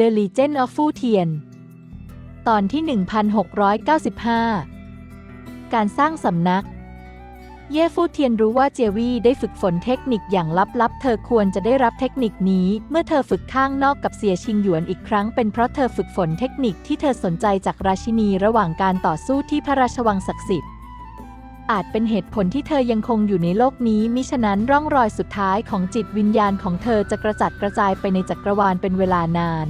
The Legend of Fu Tian ตอนที่ 1695 การสร้างสำนัก เย่ฟูเทียนรู้ว่าเจวี่ได้ฝึกฝนเทคนิคอย่างลับๆ เธอควรจะได้รับเทคนิคนี้ เมื่อเธอฝึกข้างนอกกับเสียชิงหยวนอีกครั้ง เป็นเพราะเธอฝึกฝนเทคนิคที่เธอสนใจจากราชินีระหว่างการต่อสู้ที่พระราชวังศักดิ์สิทธิ์ อาจเป็นเหตุผลที่เธอยังคงอยู่ในโลกนี้ มิฉะนั้นร่องรอยสุดท้ายของจิตวิญญาณของเธอจะกระจัดกระจายไปในจักรวาลเป็นเวลานาน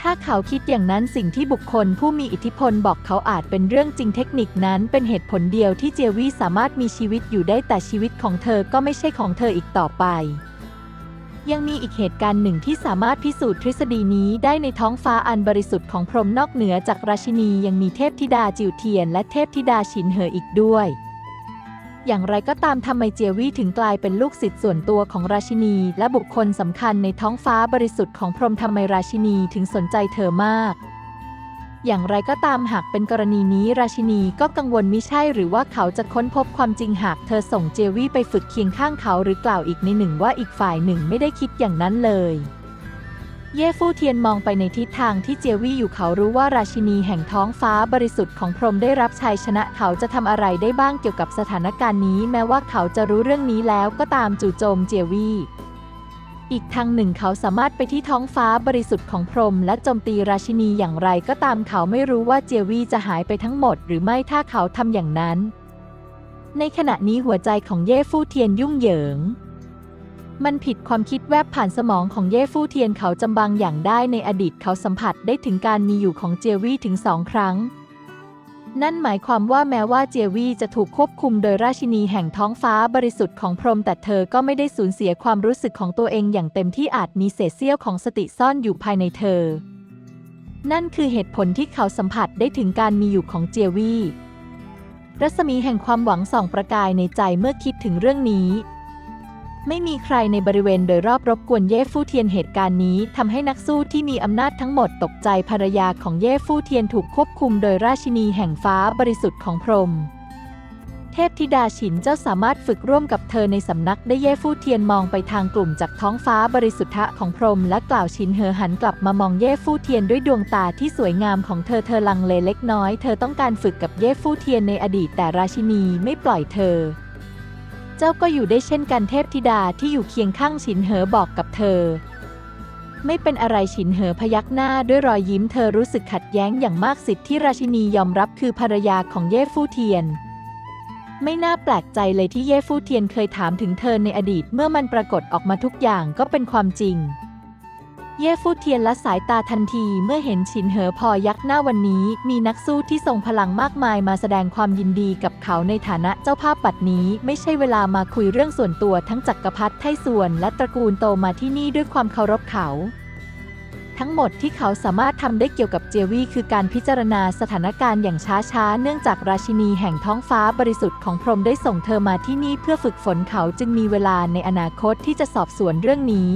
ถ้าเขาคิดอย่างนั้นสิ่งที่บุคคลผู้มีอิทธิพลบอกเขาอาจเป็นเรื่องจริงเทคนิคนั้นเป็นเหตุผลเดียวที่เจวี่สามารถมีชีวิตอยู่ได้แต่ชีวิตของเธอก็ไม่ใช่ของเธออีกต่อไป ยังมีอีกเหตุการณ์หนึ่งที่สามารถพิสูจน์ทฤษฎีนี้ได้ในท้องฟ้าอันบริสุทธิ์ของพรหมนอกเหนือจากราชินียังมีเทพธิดาจิวเทียน และเทพธิดาชินเหออีกด้วย อย่างไรก็ตามทำไมเจวี่ถึงกลายเป็นลูกศิษย์ส่วนตัวของราชินี และบุคคลสำคัญในท้องฟ้าบริสุทธิ์ของพรหมทำไมราชินีถึงสนใจเธอมาก อย่างไรก็ตามหากเป็นกรณีนี้ราชินีก็กังวลมิใช่หรือว่าเขาจะค้นพบความจริงหากเธอส่งเจวี่ไปฝึกเคียงข้างเขาหรือกล่าวอีกในหนึ่งว่าอีกฝ่ายหนึ่งไม่ได้คิดอย่างนั้นเลยเย่ฟู่เทียนมองไปในทิศทางที่เจวี่อยู่เขารู้ว่าราชินีแห่งท้องฟ้าบริสุทธิ์ของพรหมได้รับชัยชนะเขาจะทำอะไรได้บ้างเกี่ยวกับสถานการณ์นี้ แม้ว่าเขาจะรู้เรื่องนี้แล้วก็ตามจู่โจมเจวี่ อีกทางหนึ่งเขาสามารถไปที่ท้องฟ้าบริสุทธิ์ของพรหมและโจมตีราชินีอย่างไรก็ตามเขาไม่รู้ว่าเจวีจะหายไปทั้งหมด หรือไม่ถ้าเขาทำอย่างนั้น ในขณะนี้หัวใจของเย่ฟู่เทียนยุ่งเหยิง มันผิดความคิดแวบผ่านสมองของเย่ฟู่เทียนเขาจำบางอย่างได้ในอดีตเขาสัมผัสได้ถึงการมีอยู่ของเจวีถึงสองครั้ง นั่นหมายความว่าแม้ว่าเจวีจะถูกควบคุมโดยราชินีแห่งท้องฟ้าบริสุทธิ์ของพรหมแต่เธอก็ไม่ได้สูญเสียความรู้สึกของตัวเองอย่างเต็มที่อาจมีเศษเสี้ยวของสติซ่อนอยู่ภายในเธอ นั่นคือเหตุผลที่เขาสัมผัสได้ถึงการมีอยู่ของเจวี รัศมีแห่งความหวังส่องประกายในใจเมื่อคิดถึงเรื่องนี้ ไม่มีใครในบริเวณโดยรอบรบกวนเย่ฟู่เทียนเหตุการณ์นี้ทำให้นักสู้ที่มีอำนาจทั้งหมดตกใจภรรยาของเย่ฟู่เทียนถูกควบคุมโดยราชินีแห่งฟ้าบริสุทธิ์ของพรหมเทพธิดาฉินเจ้าสามารถฝึกร่วมกับเธอในสำนักได้เย่ฟู่เทียนมองไปทางกลุ่มจากท้องฟ้าบริสุทธะของพรหมและกล่าวฉินเหอหันกลับมามองเย่ฟู่เทียนด้วยดวงตาที่สวยงามของเธอเธอลังเลเล็กน้อย เธอต้องการฝึกกับเย่ฟู่เทียนในอดีตแต่ราชินีไม่ปล่อยเธอ เจ้าก็อยู่ได้เช่นกันเทพธิดาที่อยู่เคียงข้างฉินเหอบอกกับเธอ ไม่เป็นอะไรฉินเหอพยักหน้าด้วยรอยยิ้มเธอรู้สึกขัดแย้งอย่างมากสิทธิ์ที่ราชินียอมรับคือภรรยาของเย่ฟู่เทียน ไม่น่าแปลกใจเลยที่เย่ฟู่เทียนเคยถามถึงเธอในอดีตเมื่อมันปรากฏออกมาทุกอย่างก็เป็นความจริง เย่ฟู่เทียนละสายตาทันทีเมื่อเห็นฉินเหอพอยักหน้าวันนี้ มีนักสู้ที่ทรงพลังมากมายมาแสดงความยินดีกับเขาในฐานะเจ้าภาพบัดนี้ ไม่ใช่เวลามาคุยเรื่องส่วนตัวทั้งจักรพรรดิไทส่วนและตระกูลโตมาที่นี่ด้วยความเคารพเขาทั้งหมดที่เขาสามารถทำได้เกี่ยวกับเจวี่คือการพิจารณาสถานการณ์อย่างช้าๆ เนื่องจากราชินีแห่งท้องฟ้าบริสุทธิ์ของพรหมได้ส่งเธอมาที่นี่เพื่อฝึกฝนเขาจึงมีเวลาในอนาคตที่จะสอบสวนเรื่องนี้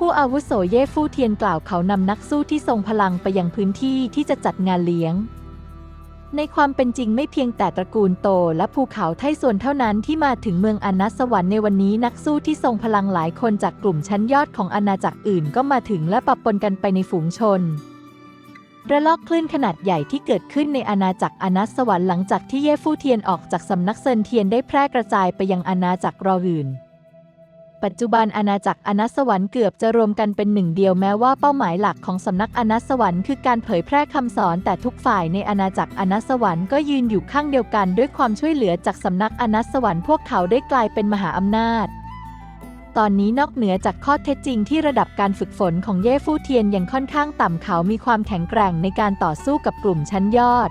ผู้อาวุโสเย่ฟู่เทียนกล่าวเขานำนักสู้ที่ทรงพลังไปยังพื้นที่ที่จะจัดงานเลี้ยง ในความเป็นจริงไม่เพียงแต่ตระกูลโตและภูเขาไทส่วนเท่านั้นที่มาถึงเมืองอนัสสวรรค์ในวันนี้นักสู้ที่ทรงพลังหลายคนจากกลุ่มชั้นยอดของอาณาจักรอื่นก็มาถึงและปะปนกันไปในฝูงชนระลอกคลื่นขนาดใหญ่ที่เกิดขึ้นในอาณาจักรอนัสสวรรค์หลังจากที่เย่ฟู่เทียนออกจากสำนักเซินเทียนได้แพร่กระจายไปยังอาณาจักรรออื่น ปัจจุบันอาณาจักรอนัสวรรค์เกือบจะรวมกันเป็นหนึ่งเดียวแม้ว่าเป้าหมายหลักของสำนักอนัสวรรค์คือการเผยแพร่คำสอนแต่ทุกฝ่ายในอาณาจักรอนัสวรรค์ก็ยืนอยู่ข้างเดียวกันด้วยความช่วยเหลือจากสำนักอนัสสวรรค์พวกเขาได้กลายเป็นมหาอำนาจตอนนี้นอกเหนือจากข้อเท็จจริงที่ระดับการฝึกฝนของเย่ฟู่เทียนยังค่อนข้างต่ำเขามีความแข็งแกร่งในการต่อสู้กับกลุ่มชั้นยอด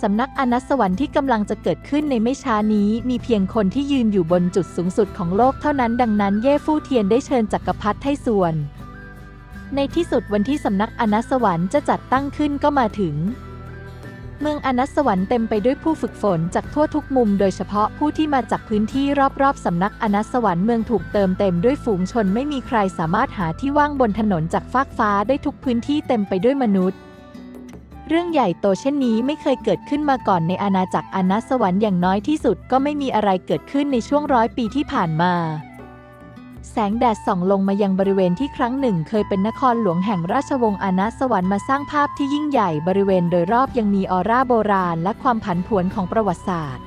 สำนักอนัสวรรค์ที่กำลังจะเกิดขึ้นในไม่ช้านี้ มีเพียงคนที่ยืนอยู่บนจุดสูงสุดของโลกเท่านั้น ดังนั้นเย่ฟู่เทียนได้เชิญจักรพรรดิไทส่วน ในที่สุดวันที่สำนักอนัสวรรค์จะจัดตั้งขึ้นก็มาถึง เมืองอนัสวรรค์เต็มไปด้วยผู้ฝึกฝนจากทั่วทุกมุม โดยเฉพาะผู้ที่มาจากพื้นที่รอบๆสำนักอนัสสวรรค์เมืองถูกเติมเต็มด้วยฝูงชนไม่มีใครสามารถหาที่ว่างบนถนนจากฟากฟ้าได้ทุกพื้นที่เต็มไปด้วยมนุษย์ เรื่องใหญ่โตเช่นนี้ไม่เคยเกิดขึ้นมาก่อนในอาณาจักรอนัสวรรค์อย่างน้อยที่สุดก็ไม่มีอะไรเกิดขึ้นในช่วงร้อยปีที่ผ่านมา แสงแดดส่องลงมายังบริเวณที่ครั้งหนึ่ง เคยเป็นนครหลวงแห่งราชวงศ์อานะสวรรค์มาสร้างภาพที่ยิ่งใหญ่บริเวณโดยรอบยังมีออร่าโบราณ และความผันผวนของประวัติศาสตร์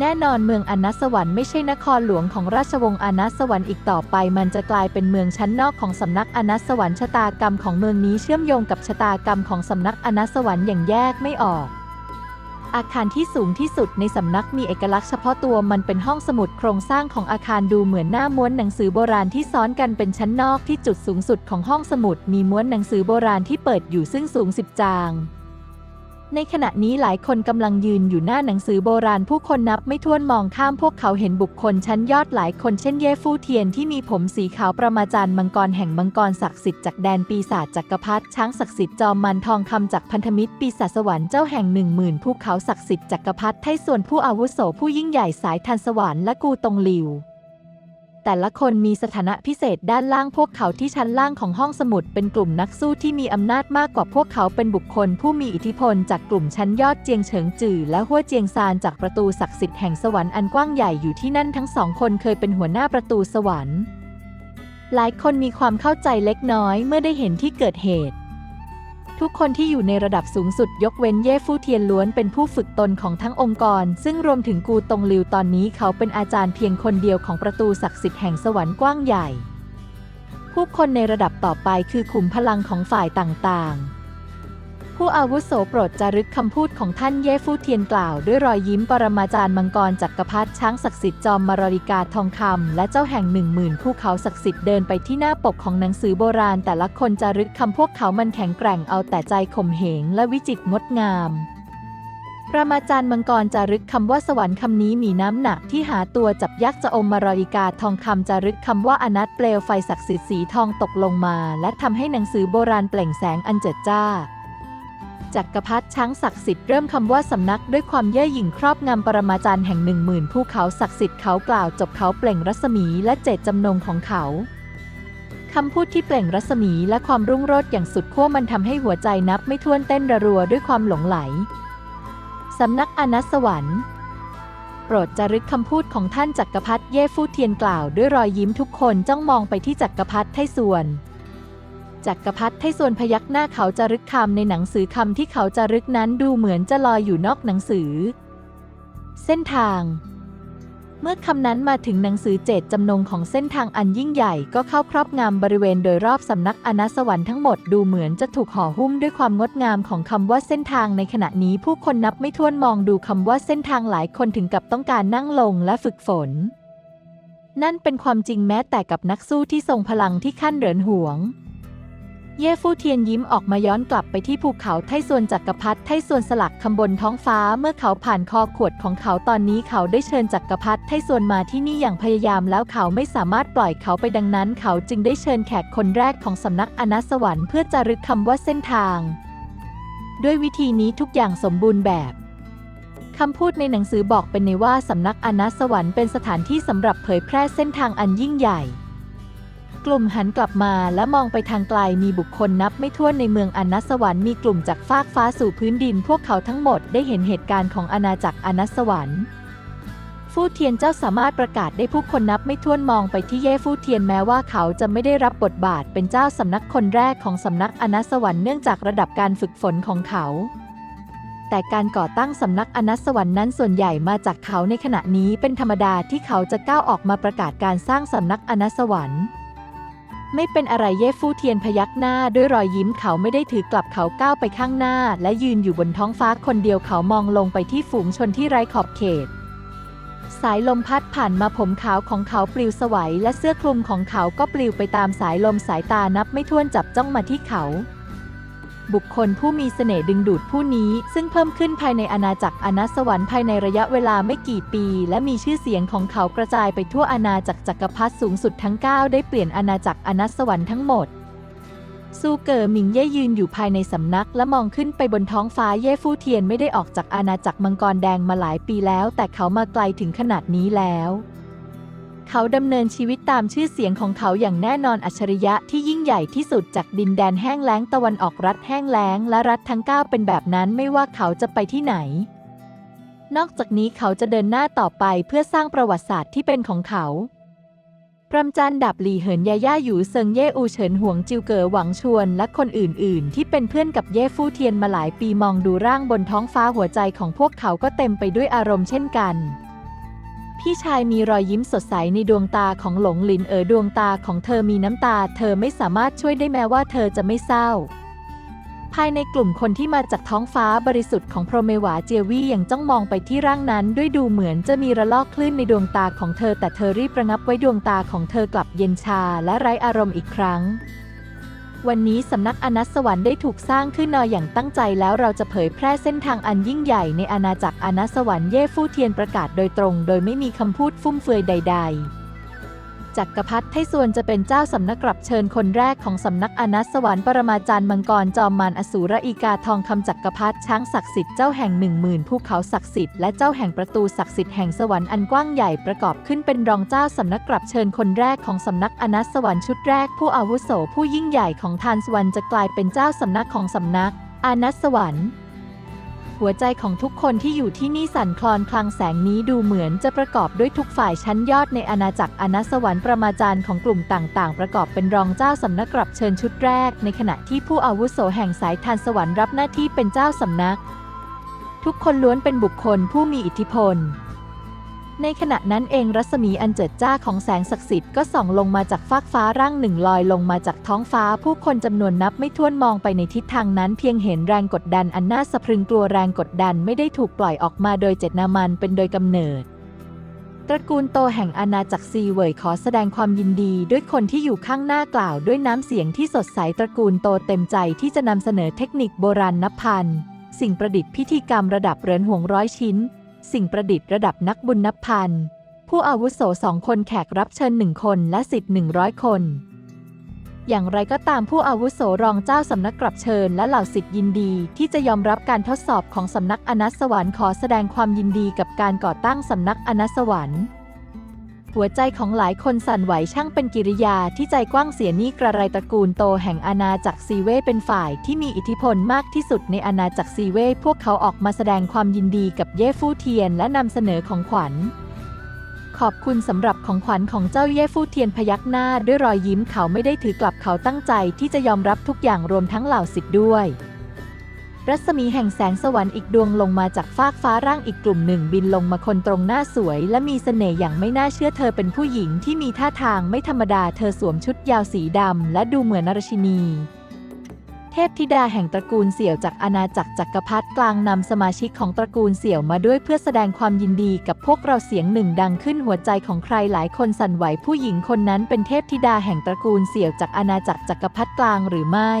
แน่นอนเมืองอนะสวรรค์ไม่ใช่นครหลวงของราชวงศ์อนะสวรรค์อีกต่อไป มันจะกลายเป็นเมืองชั้นนอกของสำนักอนะสวรรค์ชะตากรรมของเมืองนี้เชื่อมโยงกับชะตากรรมของสำนักอนะสวรรค์อย่างแยกไม่ออก อาคารที่สูงที่สุดในสำนักมีเอกลักษณ์เฉพาะตัวมันเป็นห้องสมุดโครงสร้างของอาคารดูเหมือนหน้าม้วนหนังสือโบราณที่ซ้อนกันเป็นชั้นนอกที่จุดสูงสุดของห้องสมุดมีม้วนหนังสือโบราณที่เปิดอยู่ซึ่งสูงสิบจาง ในขณะนี้หลายคนกำลังยืนอยู่หน้าหนังสือโบราณผู้คนนับไม่ถ้วนมองข้ามพวกเขาเห็นบุคคลชั้นยอดหลายคนเช่นเย่ฟู่เทียนที่มีผมสีขาวประมาจารย์มังกรแห่งมังกรศักดิ์สิทธิ์จากแดนปีศาจจักรพรรดิช้างศักดิ์สิทธิ์จอมมันทองคำจากพันธมิตรปีศาจสวรรค์เจ้าแห่งหนึ่งหมื่นภูเขาศักดิ์สิทธิ์จักรพรรดิไทส่วนผู้อาวุโสผู้ยิ่งใหญ่สายทันสวรรค์และกูตงหลิว แต่ละคนมีสถานะพิเศษด้านล่างพวกเขาที่ชั้นล่างของห้องสมุดเป็นกลุ่มนักสู้ที่มีอำนาจมากกว่าพวกเขาเป็นบุคคลผู้มีอิทธิพลจากกลุ่มชั้นยอดเจียงเฉิงจื่อและหัวเจียงซานจากประตูศักดิ์สิทธิ์แห่งสวรรค์อันกว้างใหญ่อยู่ที่นั่นทั้งสองคนเคยเป็นหัวหน้าประตูสวรรค์ หลายคนมีความเข้าใจเล็กน้อยเมื่อได้เห็นที่เกิดเหตุ ทุกคนที่อยู่ในระดับสูงสุดยกเว้นเย่ฟู่เทียนล้วนเป็นผู้ฝึกตนของทั้งองค์กร ซึ่งรวมถึงกูตงลิวตอนนี้เขาเป็นอาจารย์เพียงคนเดียวของประตูศักดิ์สิทธิ์แห่งสวรรค์กว้างใหญ่ ผู้คนในระดับต่อไปคือขุมพลังของฝ่ายต่างๆ ผู้อาวุโสโปรดจารึกคำพูดของท่านเย่ฟู่เทียนกล่าว ด้วยรอยยิ้มปรมาจารย์มังกรจักรพรรดิช้างศักดิ์สิทธิ์จอมมารริกาทองคำและเจ้าแห่งหนึ่งหมื่นภูเขาศักดิ์สิทธิ์เดินไปที่หน้าปกของหนังสือโบราณ แต่ละคนจารึกคำพวกเขามันแข็งแกร่งเอาแต่ใจข่มเหงและวิจิตรงดงามปรมาจารย์มังกรจารึกคำว่าสวรรค์คำนี้มีน้ำหนักที่หาตัวจับยักษ์จะอมมารริกาทองคำจารึกคำว่าอนัตเปลวไฟศักดิ์สิทธิ์สีทองตกลงมา และทำให้หนังสือโบราณเปล่งแสงอันเจิดจ้า จักรพรรดิช้างศักดิ์สิทธิ์เริ่มคำว่าสำนักด้วยความเย่อหยิ่งครอบงำปรมาจารย์แห่งหนึ่งหมื่นภูเขาศักดิ์สิทธิ์เขากล่าวจบเขาเปล่งรัศมีและเจตจำนงของเขาคำพูดที่เปล่งรัศมีและความรุ่งโรจน์อย่างสุดขั้วมันทำให้หัวใจนับไม่ถ้วนเต้นระรัวด้วยความหลงไหล สำนักอนัสวรรค์ โปรดจารึกคำพูดของท่านจักรพรรดิเย่ฟู่เทียนกล่าวด้วยรอยยิ้มทุกคนจ้องมองไปที่จักรพรรดิไทส่วน จักรพรรดิไทส่วนพยักหน้าเขาจารึกคำในหนังสือคำที่เขาจารึกนั้นดูเหมือนจะลอยอยู่นอกหนังสือ เส้นทาง เมื่อคำนั้นมาถึงหนังสือเจตจำนงของเส้นทางอันยิ่งใหญ่ก็เข้าครอบงำบริเวณโดยรอบสำนักอนัสวรรค์ทั้งหมดดูเหมือนจะถูกห่อหุ้มด้วยความงดงามของคำว่าเส้นทางในขณะนี้ผู้คนนับไม่ถ้วนมองดูคำว่าเส้นทางหลายคนถึงกับต้องการนั่งลงและฝึกฝนนั่นเป็นความจริงแม้แต่กับนักสู้ที่ทรงพลังที่ขั้นเหรินห่วง เย่ฟู่เทียนยิ้มออกมาย้อนกลับไปที่ภูเขาไทส่วนจักรพรรดิไทส่วนสลักคำบนท้องฟ้าเมื่อเขาผ่านคอขวดของเขาตอนนี้เขาได้เชิญจักรพรรดิไทส่วนมาที่นี่อย่างพยายามแล้วเขาไม่สามารถปล่อยเขาไปดังนั้น เขาจึงได้เชิญแขกคนแรกของสำนักอนัสวรรค์เพื่อจารึกคำว่าเส้นทาง ด้วยวิธีนี้ทุกอย่างสมบูรณ์แบบคำพูดในหนังสือบอกเป็นในว่าสำนักอนัสวรรค์เป็นสถานที่สำหรับเผยแพร่เส้นทางอันยิ่งใหญ่ กลุ่มหันกลับมาและมองไปทางไกลมีบุคคลนับไม่ถ้วนในเมืองอนัสวรรค์มีกลุ่มจากฟากฟ้าสู่พื้นดิน พวกเขาทั้งหมดได้เห็นเหตุการณ์ของอาณาจักรอนัสวรรค์ฟู่เทียนเจ้าสามารถประกาศได้ผู้คนนับไม่ถ้วนมองไปที่เย่ฟู่เทียนแม้ว่าเขาจะไม่ได้รับบทบาทเป็นเจ้าสำนักคนแรกของสำนักอนัสวรรค์เนื่องจากระดับการฝึกฝนของเขา แต่การก่อตั้งสำนักอนัสวรรค์นั้นส่วนใหญ่มาจากเขาในขณะนี้เป็นธรรมดาที่เขาจะก้าวออกมาประกาศการสร้างสำนักอนัสวรรค์ ไม่เป็นอะไรเย่ฟู่เทียนพยักหน้าด้วยรอยยิ้มเขาไม่ได้ถือกลับเขาก้าวไปข้างหน้า และยืนอยู่บนท้องฟ้าคนเดียวเขามองลงไปที่ฝูงชนที่ไร้ขอบเขต สายลมพัดผ่านมาผมขาวของเขาปลิวสวัยและเสื้อคลุมของเขาก็ปลิวไปตามสายลมสายตานับไม่ถ้วนจับจ้องมาที่เขา บุคคลผู้มีเสน่ห์ดึงดูดผู้นี้ ซึ่งเพิ่มขึ้นภายในอาณาจักรอนัสวรรค์ภายในระยะเวลาไม่กี่ปี และมีชื่อเสียงของเขากระจายไปทั่วอาณาจักรจักรพรรดิสูงสุดทั้ง 9 ได้เปลี่ยนอาณาจักรอนัสวรรค์ทั้งหมดซูเก๋อหมิงเย่ยืนอยู่ภายในสำนักและมองขึ้นไปบนท้องฟ้าเย่ฟู่เทียนไม่ได้ออกจากอาณาจักรมังกรแดงมาหลายปีแล้ว แต่เขามาไกลถึงขนาดนี้แล้ว เขาดำเนินชีวิตตามชื่อเสียงของเขาอย่างแน่นอนอัจฉริยะที่ยิ่งใหญ่ที่สุดจากดินแดนแห้งแล้งตะวันออกรัฐแห้งแล้งและรัฐทั้ง 9 เป็นแบบนั้นไม่ว่าเขาจะไปที่ไหน นอกจากนี้เขาจะเดินหน้าต่อไปเพื่อสร้างประวัติศาสตร์ที่เป็นของเขารำจานดับหลีเหินยาย่าหยู่เซิงเย่อูเฉินหวงจิวเก๋อหวังชวนและคนอื่น ๆ ที่เป็นเพื่อนกับเย่ฟู่เทียนมาหลายปีมองดูร่างบนท้องฟ้าหัวใจของพวกเขาก็เต็มไปด้วยอารมณ์เช่นกัน พี่ชายมีรอยยิ้มสดใสในดวงตาของหลงหลินเอ๋อดวงตาของเธอมีน้ำตา เธอไม่สามารถช่วยได้แม้ว่าเธอจะไม่เศร้า ภายในกลุ่มคนที่มาจากท้องฟ้าบริสุทธิ์ของโพรเมวาเจวี่ยังจ้องมองไปที่ร่างนั้น ด้วยดูเหมือนจะมีระลอกคลื่นในดวงตาของเธอ แต่เธอรีบระงับไว้ดวงตาของเธอกลับเย็นชาและไร้อารมณ์อีกครั้ง วันนี้สำนักอนัสสวรรค์ได้ถูกสร้างขึ้นนออย่างตั้งใจแล้วเราจะเผยแพร่เส้นทางอันยิ่งใหญ่ในอาณาจักรอนัสสวรรค์เย่ฟู่เทียนประกาศโดยตรง โดยไม่มีคำพูดฟุ่มเฟือยใด ๆ จักรพรรดิไทส่วนจะเป็นเจ้าสำนักกลับเชิญคนแรกของสำนักอนัสสวรรค์ปรมาจารย์มังกรจอมมารอสูรอีกาทองคำจักรพรรดิช้างศักดิ์สิทธิ์เจ้าแห่งหนึ่งหมื่นภูเขาศักดิ์สิทธิ์และเจ้าแห่งประตูศักดิ์สิทธิ์แห่งสวรรค์อันกว้างใหญ่ประกอบขึ้นเป็นรองเจ้าสำนักกลับเชิญคนแรกของสำนักอนัสสวรรค์ชุดแรก ผู้อาวุโสผู้ยิ่งใหญ่ของทานสวรรค์จะกลายเป็นเจ้าสำนักของสำนักอนัสสวรรค์ หัวใจของทุกคนที่อยู่ที่นี่สั่นคลอนคลังแสงนี้ดูเหมือนจะประกอบด้วยทุกฝ่ายชั้นยอดในอาณาจักรอนัสสวรรค์ประมาจารย์ของกลุ่มต่างๆ ประกอบเป็นรองเจ้าสำนักกลับเชิญชุดแรก ในขณะที่ผู้อาวุโสแห่งสายทานสวรรค์รับหน้าที่เป็นเจ้าสำนัก ทุกคนล้วนเป็นบุคคลผู้มีอิทธิพล ในขณะนั้นเองรัศมีอันเจิดจ้าของแสงศักดิ์สิทธิ์ก็ส่องลงมาจากฟากฟ้าร่างหนึ่งลอยลงมาจากท้องฟ้า ผู้คนจำนวนนับไม่ถ้วนมองไปในทิศทางนั้น เพียงเห็นแรงกดดันอันน่าสะพรึงกลัวแรงกดดันไม่ได้ถูกปล่อยออกมาโดยเจตนามันเป็นโดยกำเนิดตระกูลโตแห่งอาณาจักรซีเวยขอแสดงความยินดีด้วยคนที่อยู่ข้างหน้ากล่าวด้วยน้ำเสียงที่สดใสตระกูลโตเต็มใจที่จะนำเสนอเทคนิคโบราณนับพัน สิ่งประดิษฐ์พิธีกรรมระดับเหรินห่วงร้อยชิ้น สิ่งประดิษฐ์ระดับนักบุญนับพัน ผู้อาวุโสสองคนแขกรับเชิญหนึ่งคนและสิทธิ์หนึ่งร้อยคน อย่างไรก็ตามผู้อาวุโสรองเจ้าสำนักกลับเชิญและเหล่าสิทธิ์ยินดี ที่จะยอมรับการทดสอบของสำนักอนัสสวรรค์ขอแสดงความยินดีกับการก่อตั้งสำนักอนัสสวรรค์ หัวใจของหลายคนสั่นไหวช่างเป็นกิริยาที่ใจกว้างเสียนี่กระไรตระกูลโตแห่งอาณาจักรซีเว่เป็นฝ่ายที่มีอิทธิพลมากที่สุดในอาณาจักรซีเว่พวกเขาออกมาแสดงความยินดีกับเย่ฟู่เทียนและนำเสนอของขวัญ ขอบคุณสำหรับของขวัญของเจ้าเย่ฟู่เทียนพยักหน้าด้วยรอยยิ้มเขาไม่ได้ถือกลับเขาตั้งใจที่จะยอมรับทุกอย่างรวมทั้งเหล่าสิทธิ์ด้วย รัศมีแห่งแสงสวรรค์อีกดวงลงมาจากฟากฟ้าร่างอีกกลุ่มหนึ่งบินลงมาคนตรงหน้าสวย และมีเสน่ห์อย่างไม่น่าเชื่อเธอเป็นผู้หญิงที่มีท่าทางไม่ธรรมดาเธอสวมชุดยาวสีดำและดูเหมือนนรชินี เทพธิดาแห่งตระกูลเสี่ยวจากอาณาจักรจักรพรรดิกลางนำสมาชิกของตระกูลเสี่ยวมาด้วยเพื่อแสดงความยินดีกับพวกเราเสียงหนึ่งดังขึ้นหัวใจของใครหลายคนสั่นไหวผู้หญิงคนนั้นเป็นเทพธิดาแห่งตระกูลเสี่ยวจากอาณาจักรจักรพรรดิกลางหรือไม่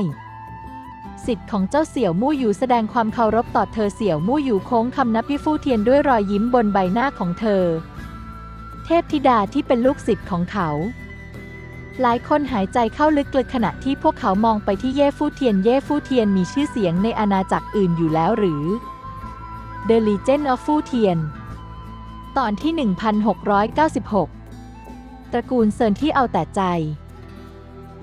สิทธิ์ของเจ้าเสี่ยวมู่หยูแสดงความเคารพต่อเธอเสี่ยวมู่หยูโค้งคำนับพิฟู่เทียนด้วยรอยยิ้มบนใบหน้าของเธอ เทพธิดาที่เป็นลูกศิษย์ของเขา หลายคนหายใจเข้าลึกๆขณะที่พวกเขามองไปที่เย่ฟู่เทียนเย่ฟู่เทียนมีชื่อเสียงในอาณาจักรอื่นอยู่แล้วหรือ The Legend of ฟู่เทียน ตอนที่ 1696 ตระกูลเซินที่เอาแต่ใจ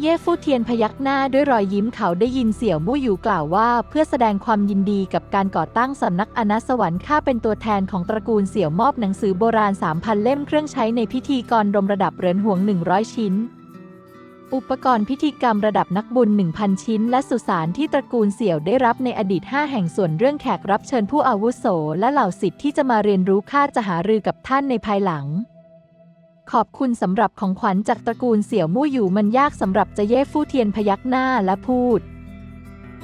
เย่ฟู่เทียนพยักหน้าด้วยรอยยิ้มเขาได้ยินเสี่ยวมู่หยูกล่าวว่า เพื่อแสดงความยินดีกับการก่อตั้งสำนักอนัสวรรค์ข้าเป็นตัวแทนของตระกูลเสี่ยวมอบหนังสือโบราณ 3,000 เล่มเครื่องใช้ในพิธีกรรมระดับเหรินห่วง 100 ชิ้น อุปกรณ์พิธีกรรมระดับนักบุญ 1,000 ชิ้น และสุสานที่ตระกูลเสี่ยวได้รับในอดีต 5 แห่งส่วนเรื่องแขกรับเชิญผู้อาวุโส และเหล่าสิทธิ์ที่จะมาเรียนรู้ข้าจะหารือกับท่านในภายหลัง ขอบคุณสำหรับของขวัญจากตระกูลเสี่ยวมู่อยู่มันยากสำหรับจะเย่ฟู่เทียนพยักหน้าและพูด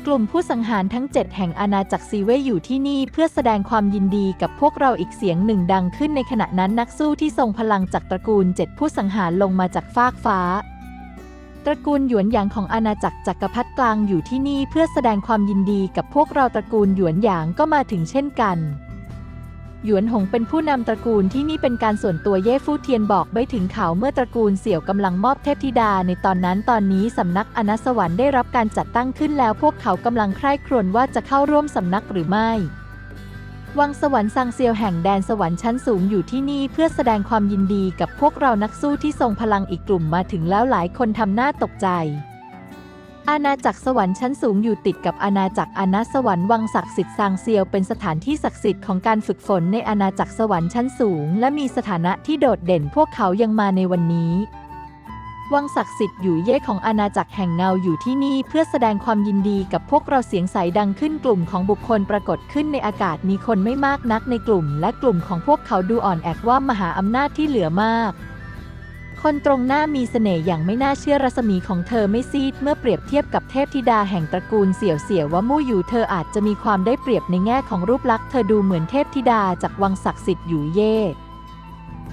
กลุ่มผู้สังหารทั้ง 7 แห่งอาณาจักรซีเว่ยอยู่ที่นี่เพื่อแสดงความยินดีกับพวกเราอีกเสียงหนึ่งดังขึ้นในขณะนั้นนักสู้ที่ทรงพลังจากตระกูล 7 ผู้สังหารลงมาจากฟากฟ้า ตระกูลหยวนหยางของอาณาจักรจักรพรรดิกลางอยู่ที่นี่เพื่อแสดงความยินดีกับพวกเราตระกูลหยวนหยางก็มาถึงเช่นกัน หยวนหงเป็นผู้นำตระกูลที่นี่เป็นการส่วนตัวเย่ฟู่เทียนบอกไม่ถึงเขาเมื่อตระกูลเสี่ยวกำลังมอบเทพธิดาในตอนนั้นตอนนี้สำนักอนัสสวรรค์ได้รับการจัดตั้งขึ้นแล้วพวกเขากำลังใคร่ครวญว่าจะเข้าร่วมสำนักหรือไม่ วังสวรรค์ซังเซียวแห่งแดนสวรรค์ชั้นสูงอยู่ที่นี่เพื่อแสดงความยินดีกับพวกเรานักสู้ที่ทรงพลังอีกกลุ่มมาถึงแล้วหลายคนทำหน้าตกใจ อาณาจักรสวรรค์ชั้นสูงอยู่ติดกับอาณาจักรอนัสสวรรค์วังศักดิ์สิทธิ์ซางเซียวเป็นสถานที่ศักดิ์สิทธิ์ของการฝึกฝนในอาณาจักรสวรรค์ชั้นสูง และมีสถานะที่โดดเด่นพวกเขายังมาในวันนี้ วังศักดิ์สิทธิ์อยู่เย่ของอาณาจักรแห่งเงาอยู่ที่นี่เพื่อแสดงความยินดีกับพวกเราเสียงใสดังขึ้นกลุ่มของบุคคลปรากฏขึ้นในอากาศมีคนไม่มากนักในกลุ่ม และกลุ่มของพวกเขาดูอ่อนแอกว่ามหาอำนาจที่เหลือมาก คนตรงหน้ามีเสน่ห์อย่างไม่น่าเชื่อรัศมีของเธอไม่ซีด เมื่อเปรียบเทียบกับเทพธิดาแห่งตระกูลเสี่ยวเสี่ยวว่ามู่อยู่เธออาจจะมีความได้เปรียบในแง่ของรูปลักษณ์เธอดูเหมือนเทพธิดาจากวังศักดิ์สิทธิ์อยู่เย่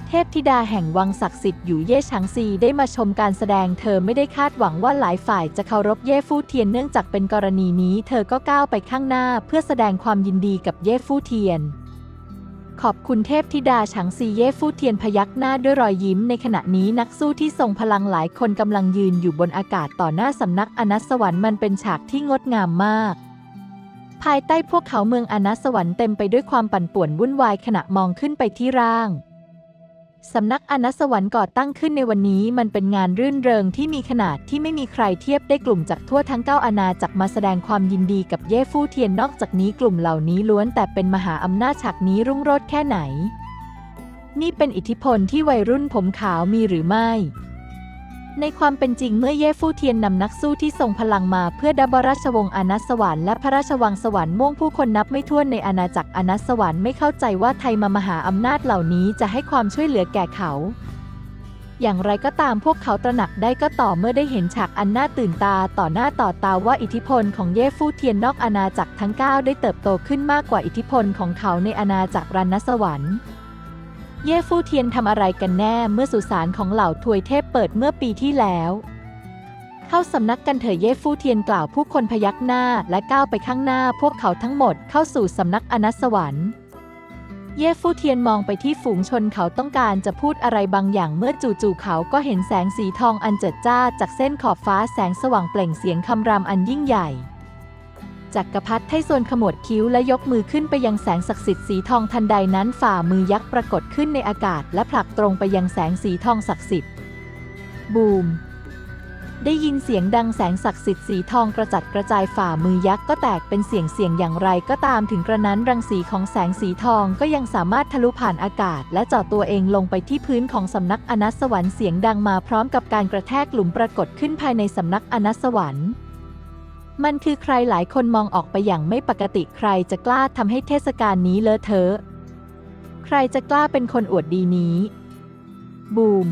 เทพธิดาแห่งวังศักดิ์สิทธิ์อยู่เย่ชังซีได้มาชมการแสดงเธอไม่ได้คาดหวังว่าหลายฝ่ายจะเคารพเย่ฟู่เทียนเนื่องจากเป็นกรณีนี้ เธอก็ก้าวไปข้างหน้าเพื่อแสดงความยินดีกับเย่ฟู่เทียน ขอบคุณเทพธิดาฉังซีเย่ฟู่เทียนพยักหน้าด้วยรอยยิ้มในขณะนี้นักสู้ที่ทรงพลังหลายคนกำลังยืนอยู่บนอากาศต่อหน้าสำนักอนัสวรรค์มันเป็นฉากที่งดงามมาก ภายใต้พวกเขาเมืองอนัสวรรค์เต็มไปด้วยความปั่นป่วนวุ่นวายขณะมองขึ้นไปที่ร่าง สำนักอนัสวรรค์ก่อตั้งขึ้นในวันนี้มันเป็นงานรื่นเริงที่มีขนาดที่ไม่มีใครเทียบได้กลุ่มจากทั่วทั้งเก้าอาณาจักรมาแสดงความยินดีกับเย่ฟู่เทียนนอกจากนี้กลุ่มเหล่านี้ล้วนแต่เป็นมหาอำนาจฉากนี้รุ่งโรจน์แค่ไหน นี่เป็นอิทธิพลที่วัยรุ่นผมขาวมีหรือไม่ ในความเป็นจริงเมื่อเย่ฟู่เทียนนำนักสู้ที่ทรงพลังมาเพื่อดับราชวงศ์อนัสสวรรค์และพระราชวังสวรรค์ม่วงผู้คนนับไม่ถ้วนในอาณาจักรอนัสสวรรค์ไม่เข้าใจว่าไทยมามหาอำนาจเหล่านี้จะให้ความช่วยเหลือแก่เขา อย่างไรก็ตามพวกเขาตระหนักได้ก็ต่อเมื่อได้เห็นฉากอันน่าตื่นตาต่อหน้าต่อตาว่าอิทธิพลของเย่ฟู่เทียนนอกอาณาจักรทั้ง 9 ได้เติบโตขึ้นมากกว่าอิทธิพลของเขาในอาณาจักรรันสวรรค์ เย่ฟู่เทียนทำอะไรกันแน่เมื่อสุสานของเหล่าทวยเทพเปิดเมื่อปีที่แล้ว เข้าสำนักกันเถอะเย่ฟู่เทียนกล่าวผู้คนพยักหน้าและก้าวไปข้างหน้าพวกเขาทั้งหมดเข้าสู่สำนักอนัสสวรรค์ เย่ฟู่เทียนมองไปที่ฝูงชนเขาต้องการจะพูดอะไรบางอย่างเมื่อจู่ๆเขาก็เห็นแสงสีทองอันเจิดจ้าจากเส้นขอบฟ้าแสงสว่างเปล่งเสียงคำรามอันยิ่งใหญ่ จักรพรรดิไทส่วนขมวดคิ้วและยกมือขึ้นไปยังแสงศักดิ์สิทธิ์สีทองทันใดนั้นฝ่ามือยักษ์ปรากฏขึ้นในอากาศ และผลักตรงไปยังแสงสีทองศักดิ์สิทธิ์ บูม ได้ยินเสียงดังแสงศักดิ์สิทธิ์สีทองกระจัดกระจายฝ่ามือยักษ์ก็แตกเป็นเสียงเสียงอย่างไรก็ตามถึงกระนั้นรังสีของแสงสีทองก็ยังสามารถทะลุผ่านอากาศ และเจาะตัวเองลงไปที่พื้นของสำนักอนัสวรรค์เสียงดังมาพร้อมกับการกระแทกหลุมปรากฏขึ้นภายในสำนักอนัสสวรรค์ มันคือใครหลายคนมองออกไปอย่างไม่ปกติใครจะกล้าทำให้เทศกาลนี้เลอะเทอะ ใครจะกล้าเป็นคนอวดดีนี้ บูม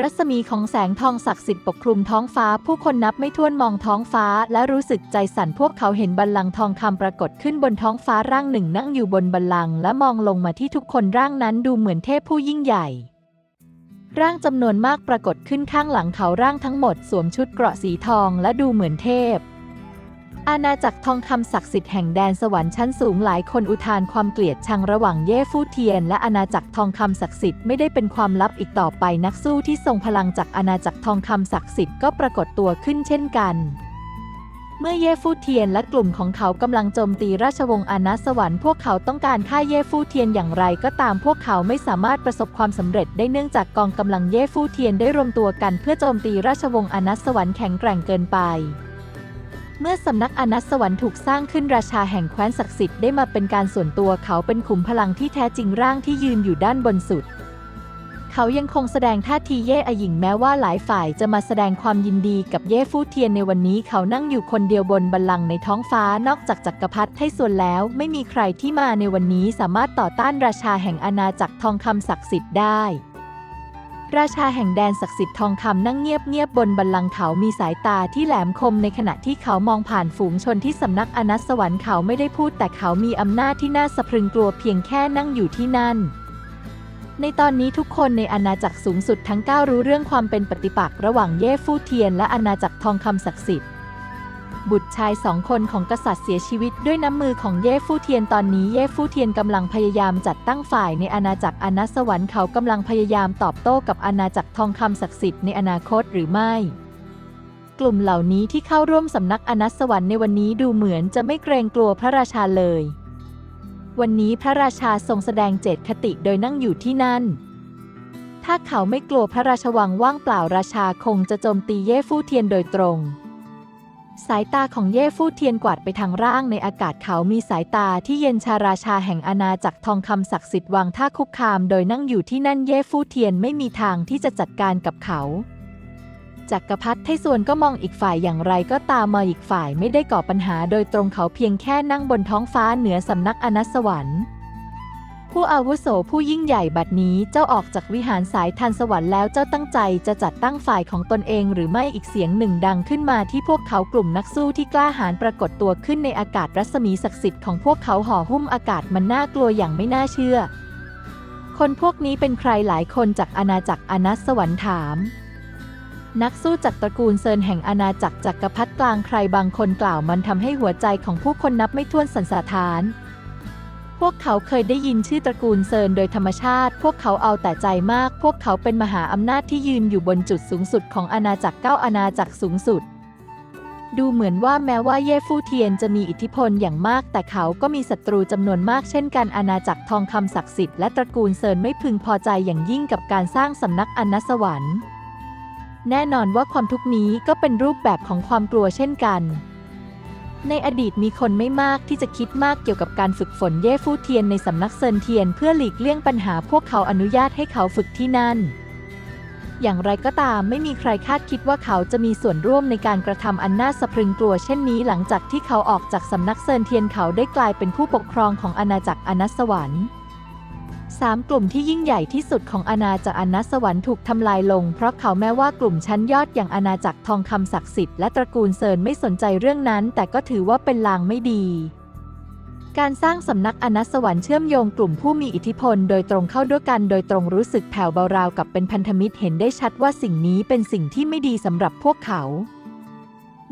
รัศมีของแสงทองศักดิ์สิทธิ์ปกคลุมท้องฟ้า ผู้คนนับไม่ถ้วนมองท้องฟ้า และรู้สึกใจสั่นพวกเขาเห็นบัลลังก์ทองคำปรากฏขึ้นบนท้องฟ้าร่างหนึ่งนั่งอยู่บนบัลลังก์และมองลงมาที่ทุกคนร่างนั้นดูเหมือนเทพผู้ยิ่งใหญ่ ร่างจำนวนมากปรากฏขึ้นข้างหลังเขาร่างทั้งหมดสวมชุดเกราะสีทองและดูเหมือนเทพ อาณาจักรทองคำศักดิ์สิทธิ์แห่งแดนสวรรค์ชั้นสูงหลายคนอุทานความเกลียดชังระหว่างเย่ฟู่เทียน และอาณาจักรทองคำศักดิ์สิทธิ์ไม่ได้เป็นความลับอีกต่อไปนักสู้ที่ทรงพลังจากอาณาจักรทองคำศักดิ์สิทธิ์ก็ปรากฏตัวขึ้นเช่นกัน เมื่อเย่ฟู่เทียนและกลุ่มของเขากำลังโจมตีราชวงศ์อาณาสวรรค์พวกเขาต้องการฆ่าเย่ฟู่เทียนอย่างไรก็ตามพวกเขาไม่สามารถประสบความสำเร็จได้เนื่องจากกองกำลังเย่ฟู่เทียนได้รวมตัวกันเพื่อโจมตีราชวงศ์อาณาสวรรค์แข็งแกร่งเกินไป เมื่อสำนักอนัสสวรรค์ถูกสร้างขึ้นราชาแห่งแคว้นศักดิ์สิทธิ์ได้มาเป็นการส่วนตัวเขาเป็นขุมพลังที่แท้จริงร่างที่ยืนอยู่ด้านบนสุด เขายังคงแสดงท่าทีเย่อหยิ่งแม้ว่าหลายฝ่ายจะมาแสดงความยินดีกับเย่ฟู่เทียนในวันนี้เขานั่งอยู่คนเดียวบนบัลลังก์ในท้องฟ้านอกจากจักรพรรดิไทส่วนแล้ว ไม่มีใครที่มาในวันนี้สามารถต่อต้านราชาแห่งอาณาจักรทองคำศักดิ์สิทธิ์ได้ราชาแห่งแดนศักดิ์สิทธิ์ทองคำนั่งเงียบๆบนบัลลังก์เขามีสายตาที่แหลมคมในขณะที่เขามองผ่านฝูงชนที่สำนักอนัสสวรรค์เขาไม่ได้พูดแต่เขามีอำนาจที่น่าสะพรึงกลัวเพียงแค่นั่งอยู่ที่นั่น ในตอนนี้ทุกคนในอาณาจักรสูงสุดทั้ง 9 รู้เรื่องความเป็นปฏิปักษ์ระหว่างเย่ฟู่เทียนและอาณาจักรทองคำศักดิ์สิทธิ์ บุตรชายสองคนของกษัตริย์เสียชีวิตด้วยน้ำมือของเย่ฟู่เทียนตอนนี้เย่ฟู่เทียนกำลังพยายามจัดตั้งฝ่ายในอาณาจักรอนัสสวรรค์เขากำลังพยายามตอบโต้กับอาณาจักรทองคำศักดิ์สิทธิ์ในอนาคตหรือไม่กลุ่มเหล่านี้ที่เข้าร่วมสำนักอนัสวรรค์ในวันนี้ดูเหมือนจะไม่เกรงกลัวพระราชาเลย วันนี้พระราชาทรงแสดงเจตคติโดยนั่งอยู่ที่นั่น ถ้าเขาไม่กลัวพระราชวังว่างเปล่าราชาคงจะโจมตีเย่ฟู่เทียนโดยตรง สายตาของเย่ฟู่เทียนกวาดไปทางร่างในอากาศเขามีสายตาที่เย็นชาราชาแห่งอาณาจักรทองคำศักดิ์สิทธิ์วางท่าคุกคาม โดยนั่งอยู่ที่นั่นเย่ฟู่เทียนไม่มีทางที่จะจัดการกับเขา จักรพรรดิไทส่วนก็มองอีกฝ่ายอย่างไรก็ตามมาอีกฝ่ายไม่ได้ก่อปัญหาโดยตรงเขาเพียงแค่นั่งบนท้องฟ้าเหนือสำนักอนัสสวรรค์ผู้อาวุโสผู้ยิ่งใหญ่บัดนี้เจ้าออกจากวิหารสายทันสวรรค์แล้วเจ้าตั้งใจจะจัดตั้งฝ่ายของตนเองหรือไม่อีกเสียงหนึ่งดังขึ้นมาที่พวกเขากลุ่มนักสู้ที่กล้าหาญปรากฏตัวขึ้นในอากาศรัศมีศักดิ์สิทธิ์ของพวกเขาห่อหุ้มอากาศมันน่ากลัวอย่างไม่น่าเชื่อ คนพวกนี้เป็นใครหลายคนจากอาณาจักรอนัสสวรรค์ถาม นักสู้จากตระกูลเซินแห่งอาณาจักรจักรพรรดิกลางใครบางคนกล่าวมันทำให้หัวใจของผู้คนนับไม่ถ้วนสันสาทาน พวกเขาเคยได้ยินชื่อตระกูลเซินโดยธรรมชาติ พวกเขาเอาแต่ใจมาก พวกเขาเป็นมหาอำนาจที่ยืนอยู่บนจุดสูงสุดของอาณาจักรเก้าอาณาจักรสูงสุด ดูเหมือนว่าแม้ว่าเย่ฟู่เทียนจะมีอิทธิพลอย่างมาก แต่เขาก็มีศัตรูจำนวนมากเช่นกันอาณาจักรทองคำศักดิ์สิทธิ์และตระกูลเซินไม่พึงพอใจอย่างยิ่งกับการสร้างสำนักอนัสวรรค์ แน่นอนว่าความทุกข์นี้ก็เป็นรูปแบบของความกลัวเช่นกัน ในอดีตมีคนไม่มากที่จะคิดมากเกี่ยวกับการฝึกฝนเย่ฟู่เทียนในสำนักเซินเทียนเพื่อหลีกเลี่ยงปัญหาพวกเขาอนุญาตให้เขาฝึกที่นั่น อย่างไรก็ตามไม่มีใครคาดคิดว่าเขาจะมีส่วนร่วมในการกระทำอันน่าสะพรึงกลัวเช่นนี้หลังจากที่เขาออกจากสำนักเซินเทียนเขาได้กลายเป็นผู้ปกครองของอาณาจักรอนัสสวรรค์ สามกลุ่มที่ยิ่งใหญ่ที่สุดของอาณาจักรอนัสวรรค์ถูกทำลายลง เพราะเขาแม้ว่ากลุ่มชั้นยอดอย่างอาณาจักรทองคำศักดิ์สิทธิ์และตระกูลเซินไม่สนใจเรื่องนั้น แต่ก็ถือว่าเป็นลางไม่ดี การสร้างสำนักอนัสวรรค์เชื่อมโยงกลุ่มผู้มีอิทธิพล โดยตรงเข้าด้วยกัน โดยตรงรู้สึกแผ่วเบาราวกับเป็นพันธมิตรเห็นได้ชัดว่าสิ่งนี้เป็นสิ่งที่ไม่ดีสำหรับพวกเขา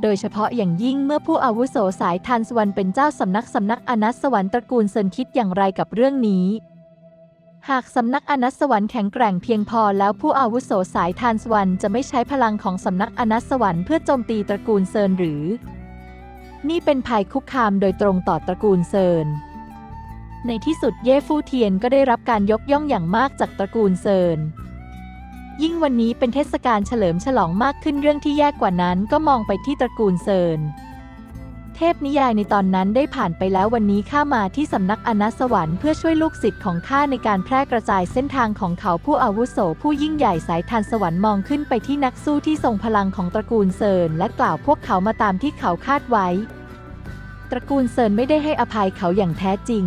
โดยเฉพาะอย่างยิ่งเมื่อผู้อาวุโสสายทันสวรรค์เป็นเจ้าสำนักสำนักอนัสสวรรค์ตระกูลเซินคิดอย่างไรกับเรื่องนี้ หากสำนักอนัสวรรค์แข็งแกร่งเพียงพอแล้วผู้อาวุโสสายทานสวรรค์จะไม่ใช้พลังของสำนักอนัสสวรรค์เพื่อโจมตีตระกูลเซินหรือ นี่เป็นภัยคุกคามโดยตรงต่อตระกูลเซิน ในที่สุดเย่ฟู่เทียนก็ได้รับการยกย่องอย่างมากจากตระกูลเซิน ยิ่งวันนี้เป็นเทศกาลเฉลิมฉลองมากขึ้นเรื่องที่แย่กว่านั้นก็มองไปที่ตระกูลเซิน เทพนิยายในตอนนั้นได้ผ่านไปแล้ววันนี้ข้ามาที่สำนักอนัสวรรค์เพื่อช่วยลูกศิษย์ของข้าในการแพร่กระจายเส้นทางของเขาผู้อาวุโสผู้ยิ่งใหญ่สายทานสวรรค์มองขึ้นไปที่นักสู้ที่ทรงพลังของตระกูลเซินและกล่าวพวกเขามาตามที่เขาคาดไว้ ตระกูลเซินไม่ได้ให้อภัยเขาอย่างแท้จริง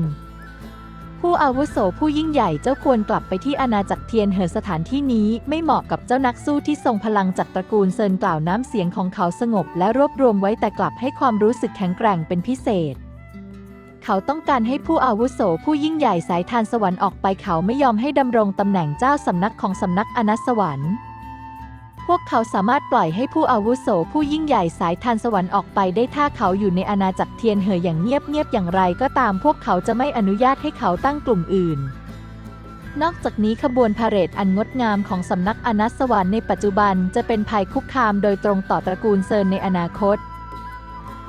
ผู้อาวุโสผู้ยิ่งใหญ่เจ้าควรกลับไปที่อาณาจักรเทียนเหอสถานที่นี้ไม่เหมาะกับเจ้านักสู้ที่ทรงพลังจากตระกูลเซินกล่าวน้ำเสียงของเขาสงบและรวบรวมไว้แต่กลับให้ความรู้สึกแข็งแกร่งเป็นพิเศษ เขาต้องการให้ผู้อาวุโสผู้ยิ่งใหญ่สายทานสวรรค์ออกไปเขาไม่ยอมให้ดำรงตำแหน่งเจ้าสำนักของสำนักอนัสสวรรค์ พวกเขาสามารถปล่อยให้ผู้อาวุโสผู้ยิ่งใหญ่สายทานสวรรค์ออกไปได้ถ้าเขาอยู่ในอาณาจักรเทียนเหออย่างเงียบๆอย่างไรก็ตามพวกเขาจะไม่อนุญาตให้เขาตั้งกลุ่มอื่น นอกจากนี้ขบวนพาเหรดอันงดงามของสำนักอนัสวรรค์ในปัจจุบันจะเป็นภัยคุกคามโดยตรงต่อตระกูลเซินในอนาคต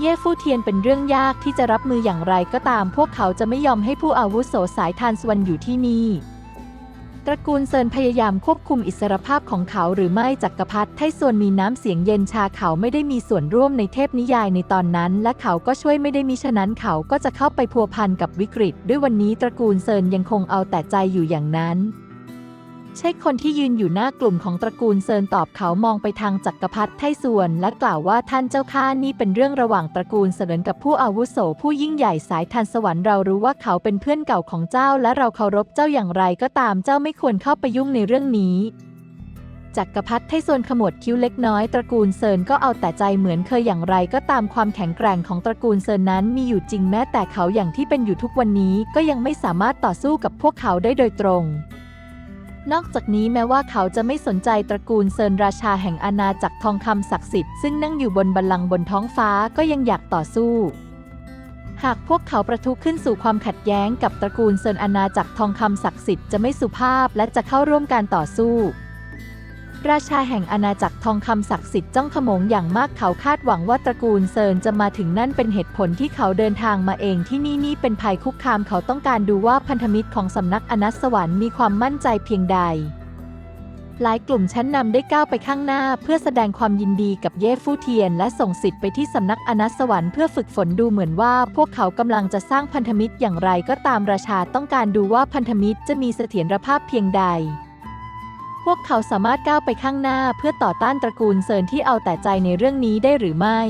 เย่ฟู่เทียนเป็นเรื่องยากที่จะรับมืออย่างไรก็ตาม พวกเขาจะไม่ยอมให้ผู้อาวุโสสายทานสวรรค์อยู่ที่นี่ ตระกูลเซินพยายามควบคุมอิสรภาพของเขาหรือไม่จักกรพรรดิไทส่วนมีน้ำเสียงเย็นชาเขาไม่ได้มีส่วนร่วมในเทพนิยายในตอนนั้น และเขาก็ช่วยไม่ได้มิฉะนั้นเขาก็จะเข้าไปพัวพันกับวิกฤต ด้วยวันนี้ตระกูลเซินยังคงเอาแต่ใจอยู่อย่างนั้น ใช่คนที่ยืนอยู่หน้ากลุ่มของตระกูลเซินตอบเขามองไปทางจักรพรรดิไทส่วน และกล่าวว่าท่านเจ้าข้านี่เป็นเรื่องระหว่างตระกูลเสนนกับผู้อาวุโสผู้ยิ่งใหญ่สายทันสวรรค์เรารู้ว่าเขาเป็นเพื่อนเก่าของเจ้า และเราเคารพเจ้าอย่างไรก็ตามเจ้าไม่ควรเข้าไปยุ่งในเรื่องนี้จักรพรรดิไทส่วนขมวดคิ้วเล็กน้อยตระกูลเซินก็เอาแต่ใจเหมือนเคยอย่างไรก็ตามความแข็งแกร่งของตระกูลเซินนั้นมีอยู่จริงแม้แต่เขาอย่างที่เป็นอยู่ทุกวันนี้ก็ยังไม่สามารถต่อสู้กับพวกเขาได้โดยตรง นอกจากนี้แม้ว่าเขาจะไม่สนใจตระกูลเซินราชาแห่งอาณาจักรทองคำศักดิ์สิทธิ์ซึ่งนั่งอยู่บนบัลลังก์บนท้องฟ้าก็ยังอยากต่อสู้ หากพวกเขาประทุขึ้นสู่ความขัดแย้งกับตระกูลเซินอาณาจักรทองคำศักดิ์สิทธิ์จะไม่สุภาพและจะเข้าร่วมการต่อสู้ ราชาแห่งอาณาจักรทองคำศักดิ์สิทธิ์จ้องขโมงอย่างมากเขาคาดหวังว่าตระกูลเซินจะมาถึงนั่นเป็นเหตุผลที่เขาเดินทางมาเองที่นี่นี่เป็นภัยคุกคามเขาต้องการดูว่าพันธมิตรของสำนักอนัสสวรรค์มีความมั่นใจเพียงใด หลายกลุ่มชั้นนำได้ก้าวไปข้างหน้า เพื่อแสดงความยินดีกับเย่ฟู่เทียน และส่งสิทธิ์ไปที่สำนักอนัสสวรรค์เพื่อฝึกฝนดูเหมือนว่า พวกเขากำลังจะสร้างพันธมิตรอย่างไรก็ตามราชาต้องการดูว่าพันธมิตรจะมีเสถียรภาพเพียงใด พวกเขาสามารถก้าวไปข้างหน้าเพื่อต่อต้านตระกูลเซินที่เอาแต่ใจในเรื่องนี้ได้หรือไม่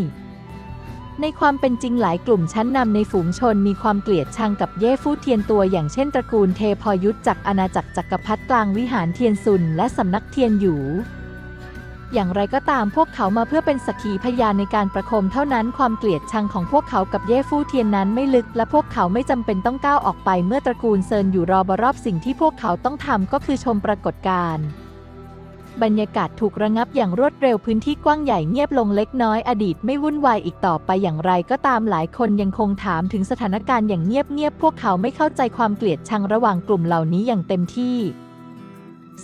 ในความเป็นจริงหลายกลุ่มชั้นนำในฝูงชนมีความเกลียดชังกับเย่ฟู่เทียนตัวอย่างเช่นตระกูลเทพอยุทธจากอาณาจักรจักรพรรดิกลางวิหารเทียนซุนและสำนักเทียนหยู่ อย่างไรก็ตามพวกเขามาเพื่อเป็นสักขีพยานในการประโคมเท่านั้นความเกลียดชังของพวกเขากับเย่ฟู่เทียนนั้นไม่ลึก และพวกเขาไม่จำเป็นต้องก้าวออกไปเมื่อตระกูลเซินอยู่รอบรอบสิ่งที่พวกเขาต้องทำก็คือชมปรากฏการณ์บรรยากาศถูกระงับอย่างรวดเร็วพื้นที่กว้างใหญ่เงียบลงเล็กน้อยอดีตไม่วุ่นวายอีกต่อไปอย่างไรก็ตามหลายคนยังคงถามถึงสถานการณ์อย่างเงียบๆพวกเขาไม่เข้าใจความเกลียดชังระหว่างกลุ่มเหล่านี้อย่างเต็มที่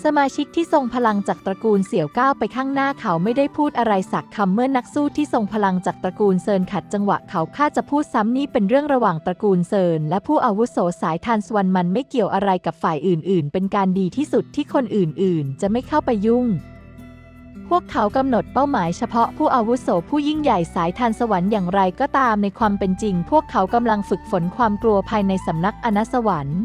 สมาชิกที่ทรงพลังจากตระกูลเสี่ยวก้าวไปข้างหน้าเขาไม่ได้พูดอะไรสักคำเมื่อนักสู้ที่ทรงพลังจากตระกูลเซินขัดจังหวะเขาคาดจะพูดซ้ำนี่เป็นเรื่องระหว่างตระกูลเซินและผู้อาวุโสสายทานสวรรมันไม่เกี่ยวอะไรกับฝ่ายอื่น ๆ เป็นการดีที่สุดที่คนอื่น ๆ จะไม่เข้าไปยุ่ง พวกเขากำหนดเป้าหมายเฉพาะผู้อาวุโสผู้ยิ่งใหญ่สายทานสวรรค์อย่างไรก็ตามในความเป็นจริง พวกเขากำลังฝึกฝนความกลัวภายในสำนักอนัสวรรค์